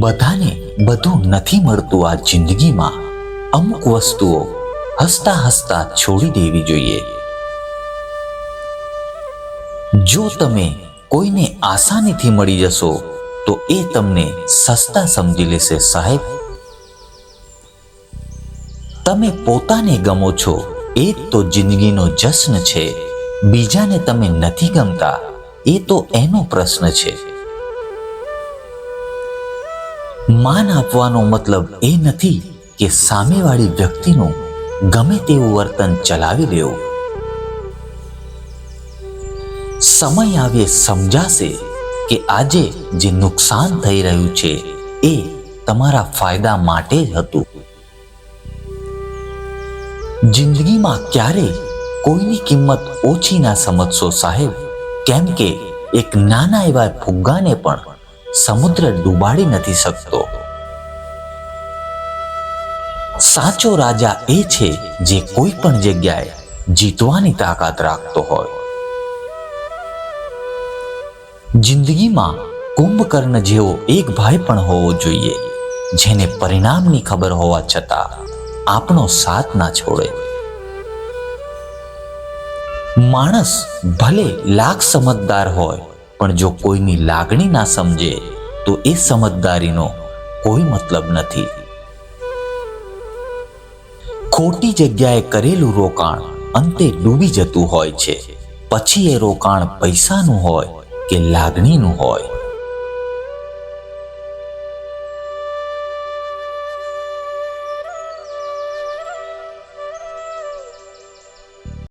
બધાને બધું નથી મળતું આ જિંદગીમાં. અમુક વસ્તુઓ હસતા હસતા છોડી દેવી જોઈએ. જો તમે કોઈને આસાનીથી મળી જશો, તો એ તમને સસ્તા સમજી લેશે સાહેબ. તમે પોતાને ગમો છો, એ તો જિંદગીનો જશ્ન છે. બીજાને તમે નથી ગમતા, એ તો એનો પ્રશ્ન છે. માન આપવાનો મતલબ એ નથી કે સામેવાળી વ્યક્તિનું ગમે તેવું વર્તન ચલાવી લેવું. સમય આવે સમજાશે કે આજે જે નુકસાન થઈ રહ્યું છે એ તમારા ફાયદા માટે જ હતું. જિંદગીમાં ક્યારેય કોઈની કિંમત ઓછી ના સમજશો સાહેબ? કેમ કે એક નાના એવા ફુગ્ગાને પણ સમુદ્ર ડૂબાડી નથી શકતો. સાચો રાજા એ છે જે કોઈ પણ જગ્યાએ જીતવાની તાકાત રાખતો હોય. જિંદગીમાં કુંભકર્ણ જેવો એક ભાઈ પણ હોવો જોઈએ, જેને પરિણામની ખબર હોવા છતાં આપણો સાથ ના છોડે. માણસ ભલે લાખ સમજદાર હોય પણ જો કોઈની લાગણી ના સમજે, તો એ સમજદારીનો કોઈ મતલબ નથી. ખોટી જગ્યાએ કરેલું રોકાણ અંતે ડૂબી જતું હોય છે. પછી એ રોકાણ પૈસાનું હોય કે લાગણીનું હોય?